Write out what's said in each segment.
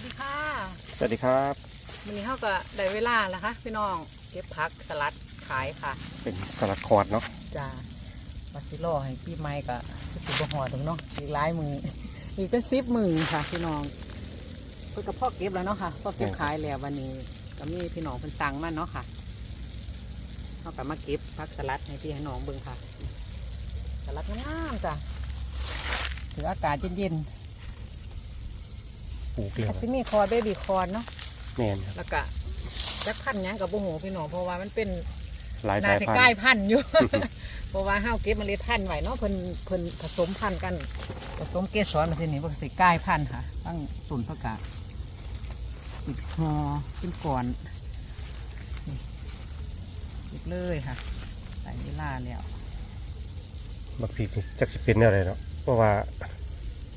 วัสดีค่ะ สวัสดีครับวันนี้เขาก็ได้เวลาแล้วค่ะพี่น้องเก็บผักสลัดขายค่ะ เป็นสลัดคอร์ดเนาะจ้ามาซิโลให้พี่ไม้ก็คือตัวหอถึงเนาะอีกหลายมืออีกเป็นซิปมือค่ะ พี่น้องเพื่อกับพ่อเก็บแล้วเนาะค่ะพ่อเก็บขายแล้ววันนี้ก็มีพี่น้องเป็นสั่งมาเนาะค่ะเขาก็มาเก็บผักสลัดให้พี่ให้น้องเบิ่งค่ะ สลัดงามๆจ้ะถืออากาศเย็น ปลูกเกลืๆออาจจะมีคอร์เบบี้คอร์นเนาะแมนครับ แล้วก็จักพันธุ์หยังกับโบโหพี่น้องเพราะว่ามันเป็นหลายนาสายจะพันใกล้ธุ์ พันธุ์อยู่ เพราะว่าห้าวเก็บเมล็ดพันธุ์ไว้เนาะเพิ่นเพิ่นผสมพันธุ์กัน ผสมเกสรมาทีนี้มันสิใกล้พันธุ์ค่ะตั้งตุนประกาศติดหอเป็นก่อนนี่เก็บเลยค่ะใส่เวลาแล้ว บักพีนี่จักสิเป็นอะไรเนาะเพราะว่า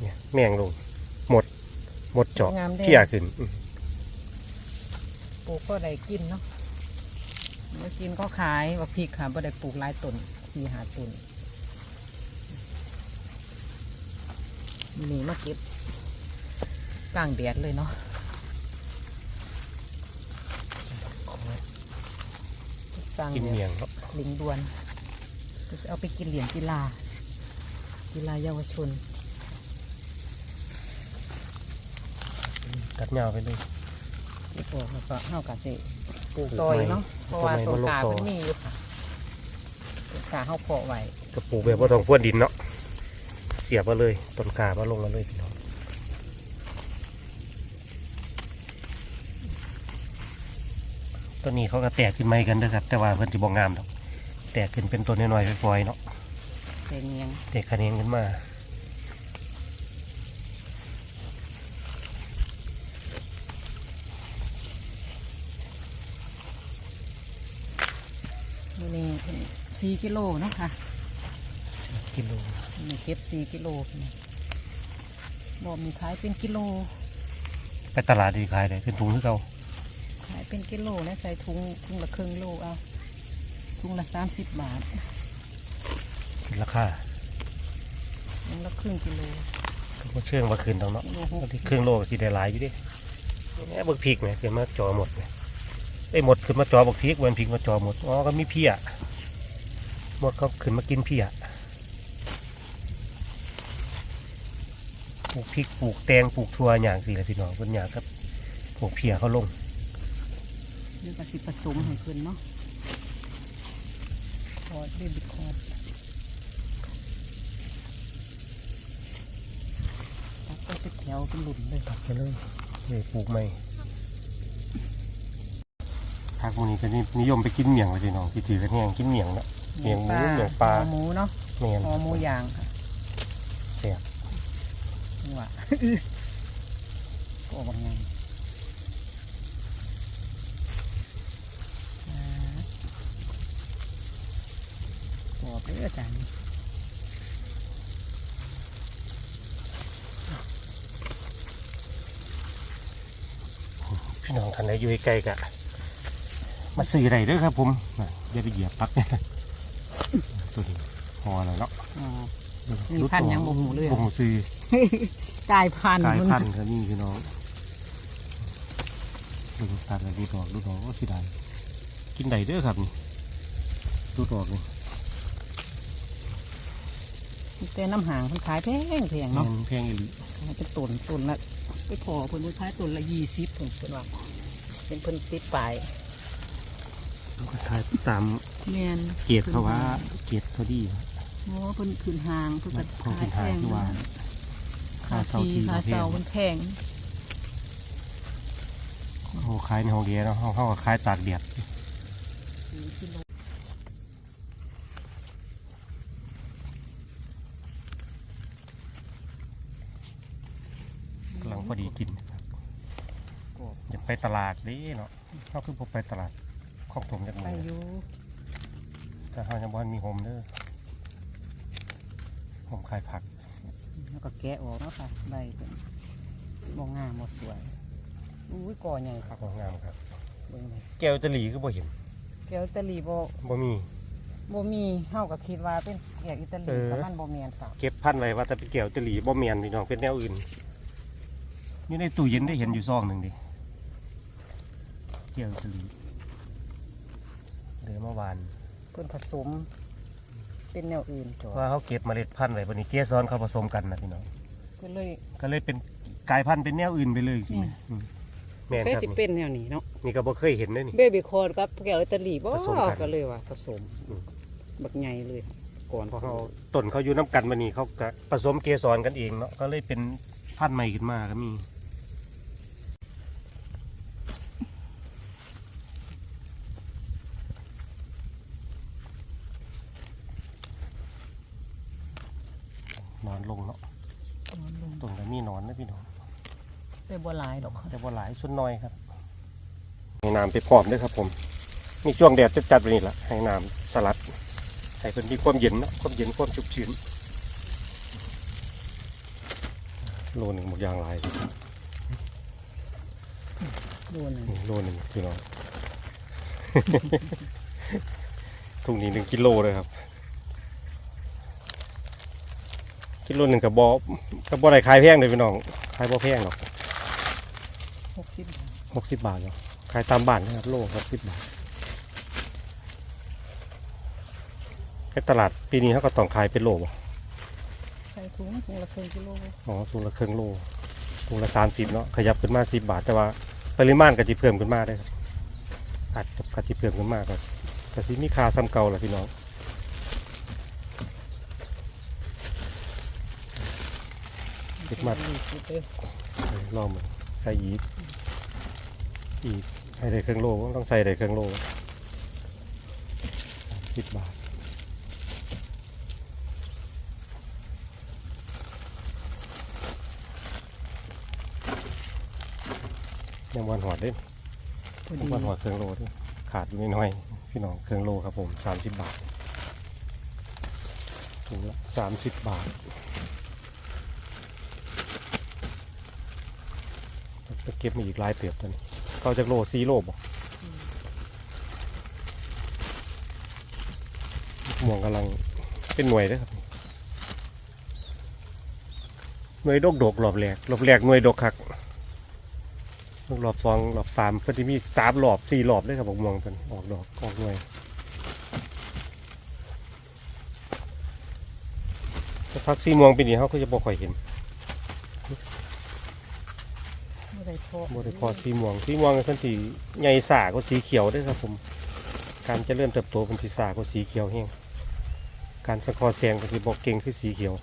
เนี่ยแมงลงหมด หมดเจาะงามแดงเขี่ยขึ้นอืมปลูกก็ได้กินเนาะเมื่อกินก็ขายว่าพริกค่ะบ่ได้ปลูกหลายต้นสี่หาต้นนี่มาเก็บกลางแดดเลยเนาะสร้างกินแดเมียดงเนาะลิงดวนจะเอาไปกินเหรียญกีฬากีฬาเยาวชน ตัดยาวไปเลยที่ปลูกแล้วก็เฮากะสิปลูกปลูกซอยไม้เนาะเพราะว่าปลูต้กนไม้กามาลงต่อมันมีอยู่ค่ะต้นกาเฮาเพาะไว้ก็ปลูกแบบว่าต้องพ่วนดินเนาะเสียบมาเลยต้นกามาลงมาเลยพี่น้องต้นนี้เขาก็แตกขึ้นไม่กันเด้อครับ แต่ว่าเพิ่นจะบ่งามดอกแตกขึ้นเป็นต้นน้อยๆปล่อยๆเนาะแต่เงียง แตกคะแนนขึ้นมา มื้อนี้ สี่กิโลเนาะค่ะกิโลนี่เก็บสี่กิโลนี่บ่มีขายเป็นกิโล ไปตลาดดีขายเลยเป็นถุงคือเก่าขายเป็นกิโลนะใส่ถุงถุงละครึ่งโลเอาถุงละสามสิบบาทเป็นราคาถุงละครึ่งกิโลก็เชื่องมาคืนตรงเนาะกิโลหกบางทีเครื่องโลก็สิได้หลายอยู่ดิแหม่บักพริกเนี่ยขึ้นมาจอหมดเนี่ยไอ้ยหมดขึ้นมาจอบักพริกวันพริกมาจอหมดอ๋อก็มีเพี้ยห มดเขาขึ้นมากินเพี้ยปลูกพริกปลูกแตงปลูกถั่วอย่างสิละพี่น้องเพิ่นอยากกับปลูกเพี้ยเขาลงเดี๋ยวก็สิผสมให้ขึ้นเนาะคอร์ดเบบี้คอร์ดตัดไปเป็นแถวเป็นหลุมเลยตัดไปเลยเลยปลูกใหม่ภาคพวกนี้ก็นินิยมไปกินเมี่ยงเลยพี่น้องที่ถือกันแห้งกินเมี่ยงเนาะ เมี่ยงหมูเมี่ยงปลาหมูหมูเนาะแม่นหอหมูย่างค่ะแซ่บจังหวะก็บางไงอ่ากรอบเลยอาจารย์พี่น้องท่านใดอยู่ใกล้ๆกะมาซื้ออะไรเด้อครับผมน่ะอย่าไปเหยียบปักตัวนี้พ อแล้วเนาะอ๋อนี่พันธุ์ยังบ่หูเลยอะบ่หูซื้อ กลายพันธุ์กลายมันพันธุ์ครับนี่พี่น้องดูตัดแล้วดูดอกดูดอกก็สิได้กินได้เด้อครับนี่ดูดอกนี่แต่น้ำหางมันขายแพงแพงเนาะเนาะแพงอีหลีขายเป็นตุนตุนละไปพอเพิ่นขายตุนละยี่สิบเพิ่นเพิ่นว่าเป็นเพิ่นติดปลายมันก็ทายตามแม่นเกียรติเขาว่าเกียรติเขาดี โอ้เพิ่นขึ้นหางเพิ่นก็พอขายเป็นแพทางงที่ว่าค่าเสาทีทีค่าเขาแพเสางมันแพงโอ้ขายในห้องเดียเนาะเขาเขาก็ขายตากแดดกำลังพอดีกินครับอยากไปตลาดเดิเนาะเขาคือผมไปตลาดคลองถมจากไปมืออยู่แต่เขายังบ่ทันมีโฮมเด้อ โฮมขายผัก แล้วก็แกะออกเนาะค่ะใบเป็นบ่งามบ่สวยอุ้ยก่อใหญ่ครับงามครับ เบิ่งเลยแก้วตะหลีก็บ่เห็นแก้วอิตาลีบ่บ่มี บ่มีเฮาก็คิดว่าเป็นแก้วอิตาลีเออ แต่มันบ่แม่นครับเก็บพันธุ์ไว้ว่าแต่เป็นแก้วตะหลีบ่แม่นพี่น้องเป็นแนวอื่นอยู่ในตู้เย็นได้เห็นอยู่ซองหนึ่งดิเกี่ยวสลีเดี๋ยวเมื่อวานเพิ่นผสม เป็นแนวอื่นจอว่าเขาเก็บเมล็ดพันธุ์ไว้วันนี้เกสรเขาผสมกันนะพี่น้องก็เลยก็เลยเป็นกลายพันธุ์เป็นแนวอื่นไปเลยใช่ไหมอืมอืมแม่นใช่ครับสินี่เป็นแนวนี้เนาะนี่ก็บ่เคยเห็นเลยนี่ เบบี้คอร์ดกับแก้วอิตาลีบ่ผสมกันก็เลยว่าผสมอืม บักใหญ่เลยก่อนเพราะเขาต้นเขาอยู่น้ำกันมานี่เขาก็ผสมเกสรกันเองเนาะก็เลยเป็นพันธุ์ใหม่ขึ้นมาก็มี ลงเนาะตรงนี้มีหนอนนะพี่น้องแต่บ่หลายดอกค่ะแต่ว่าหลายส่วนน้อยครับให้น้ำไปพร้อมด้วยครับ ผมมีช่วงแดดจัดๆแบบนี้แหละให้น้ำสลัดให้เป็นมีความเย็นเนาะความเย็นความชุ่มชื้นโลหนึ่งหมดยางหลายดูนั่นนี่โลหนึ่งพี่น้องถุงนี้หนึ่งกิโลเลยครับ กิโลหนึ่งกับบอกับบออะไรขายแพงเลยพี่น้องขายบอแพงหรอก60บาทหกสิบบาทเนาะขายตามบ้านนะครับโลหกสิบบาทในตลาดปีนี้เขาก็ต้องขายเป็นโลบ่ใส่ถุงถุงละครึ่งกิโลอ๋อถุงละครึ่งโลถุงละสามสิบเนาะขยับขึ้นมาสิบบาท แต่ว่าปริมาณก็จะเพิ่มขึ้นมาได้ครับอาจจะก็จะเพิ่มขึ้นมาก็ก็สิมีค่าซ้ำเก่าแหละพี่น้อง คิดมาเอ้ยลองมันใส่อีกอีกให้ได้ครึ่งโลต้องใส่ได้ครึ่งโลสิบบาทยังวันหัวเด้พอดีวันหัวเครื่องโลด้วยขาดอยู่น้อยๆพี่น้องเครื่องโลครับผมสามสิบบาทถุงละสามสิบบาท จะเก็บมาอีกหลายเติบตอนนี้เขาจากโลซีโลบอกม่วงกำลังเป็นหน่วยเด้วยครับหน่วยดกดกๆรอบแรกรอบแรกหน่วยดกคักรอบสองรอบสามเพิ่นที่มีสามรอบสี่รอบเลยครับผมมองกันออกดอกออกหน่วยแต่พักสีม่วงปีนี้เขาก็จะบ่ค่อยเห็น บ่ได้พอบ่ได้พอสีม่วงสีม่วงเพิ่นสีใหญ่สากว่าสีเขียวเด้วยครับผม การเจะเริ่มเติบโตเป็นสีสากว่าสีเขียวแห้งการสะกอแสงก็สิบ่เก่งคือสีเขียว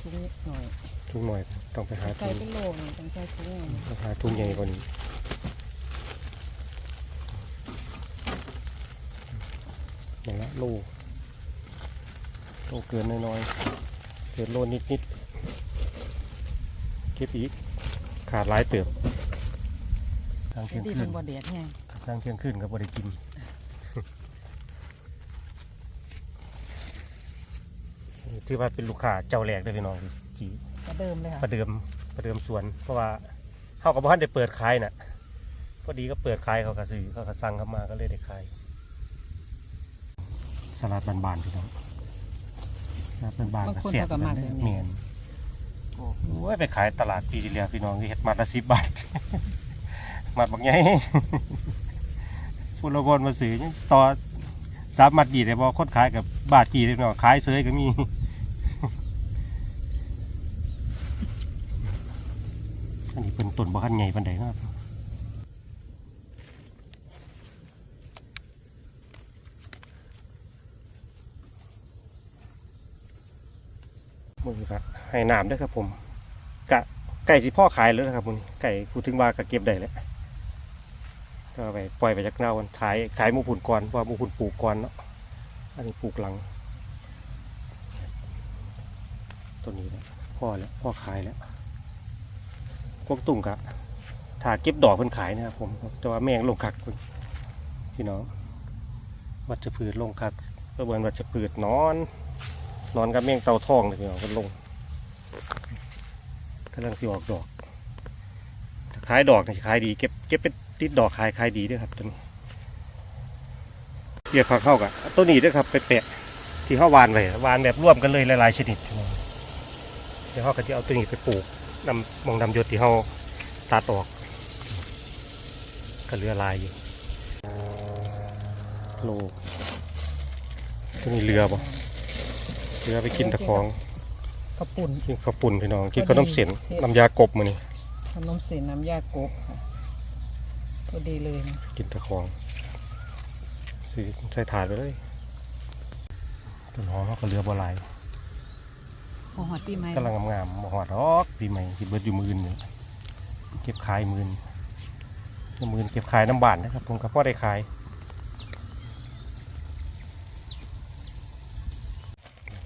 ถุงนิดหน่อยทุกหน่อยต้องไปหาใส่ทุนเป็นโลนึงต้องใส่ถุงนึงต้องหาทุนใหญ่กว่านี้อย่างละโลโลเกินน้อยๆเกิดโลนิดนิดๆเก็บอีก ขาดหลายเติบทางเที่ยงดีคืมันนบ่แดดแห้งทางเที่ยงคืนก็บ่ได้กินนี่ถือว่าเป็นลูกค้าเจ้าแรกได้อพี่น้องจีก็เดิมเลยปค่ะระเดิมประเดิมสวน เพราะว่าเขากับพ่านได้เปิดขายน่ะพอดีก็เปิดขายเขาก็ซื้อเขาก็สั่งเข้ามาก็เลยได้ขายสลัดบานๆพี่น้องสลัดบานๆบางคนสียเขาก็มากแบบเมนี้น โอ้ยไปขายตลาดปีที่แล้วพี่น้องที่เห็ดมัดละสิบบาท มัดบางไงพูดละคนมาซื้อต่อสามมัดดีแต่พอคดขายกับบาทกี่เลยเนาะขายเสยก็มีอันนี้เป็นต้นบ้านใหญ่ปันใดนะครับ มือครับให้น้ำด้วยครับผมกะไก่ที่พ่อขายแล้วนะครับมันไก่กูถึงว่ากะเก็บได้แล้วก็ไปปล่อยไปจากเน่ากันขายขายมูผุนก่อนเพรว่ามูผุนปลูกก่อนเนาะอันนี้ปลูกหลัง ตัวนี้แหละพ่อแล้วพ่อขายแล้วพวกตุ่งกะถ้าเก็บดอกเพิ่นขายนะครับผมแต่ว่าแมงลงคักเพิ่นพี่น้องวัชพืชลงคักก็เหมือนวัชพืชนอน นอนกับแมงเต่าทองเลยพี่น้องเพิ่นลงกำลังสิออกดอกถ้าขายดอกนี่ขายดีเก็บเก็บเป็นติดดอกขายขายดีด้วยครับตัวนี้เกี่ยวข้าวเข้ากับต้นนี้ด้วยครับไปแปะที่เขาวานไว้วานแบบร่วมกันเลยหลายๆชนิดพี่น้องเดี๋ยวเขาก็จะเอาตัวนี้ไปปลูกนำมองดำยศที่เขาตัดออกก็เหลือลายอยู่โลตัวนี้เรือบ่ เรือไปกินตะคองกระปุ่นกินข้าวปุ่นพี่น้องกินพอดีข้าวน้ำเสียนเผ็ดน้ำยากบมานี่ขนมเส้นน้ำยากบค่ะพอดีเลยนะกินตะคองสีใส่ถาดไปเลยต้นหอมเขาก็เรือบ่หลายพอหอดปีใหม่กำลังงามๆบ่หอดรอกปีใหม่ที่เบิดอยู่มือนอยู่เก็บขายมือนน้ำมือนเก็บขายน้ำบานนะครับผมก็พอได้ขาย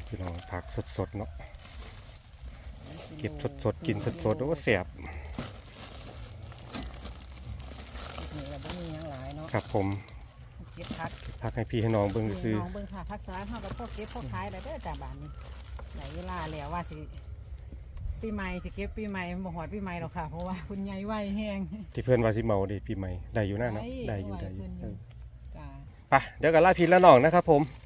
พี่น้องผักสดๆเนาะเก็บสดๆกินสดๆโอ้เสียบนี่เราไม่มีหยังหลายเนาะครับผมเก็บพักพักให้พี่ให้น้องเบิ่งซื้อน้องเบิ่งค่ะพักสลัดเฮากับพวกเก็บพวกขายแล้วเด้อจ้าบ้านนี้ไหนเวลาแล้วว่าสิปีใหม่สิเก็บปีใหม่บ่หอดปีใหม่หรอกค่ะ เพราะว่าคุณยายไหวแห้งที่เพื่อนว่าสิเมาเด็ปีใหม่ได้อยู่นะเนาะได้ได้อยู่ไหวได้อยู่เพิ่นอยู่เออจ้าไปเดี๋ยวกันลาพี่ละน้องนะครับผมนี่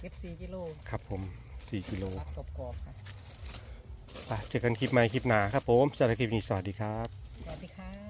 เก็บ4กิโลครับผม4กิโลตัดกรอบๆค่ะไปเจอกันคลิปใหม่คลิปหน้าครับผมสำหรับคลิปนี้สวัสดีครับ สวัสดีค่ะ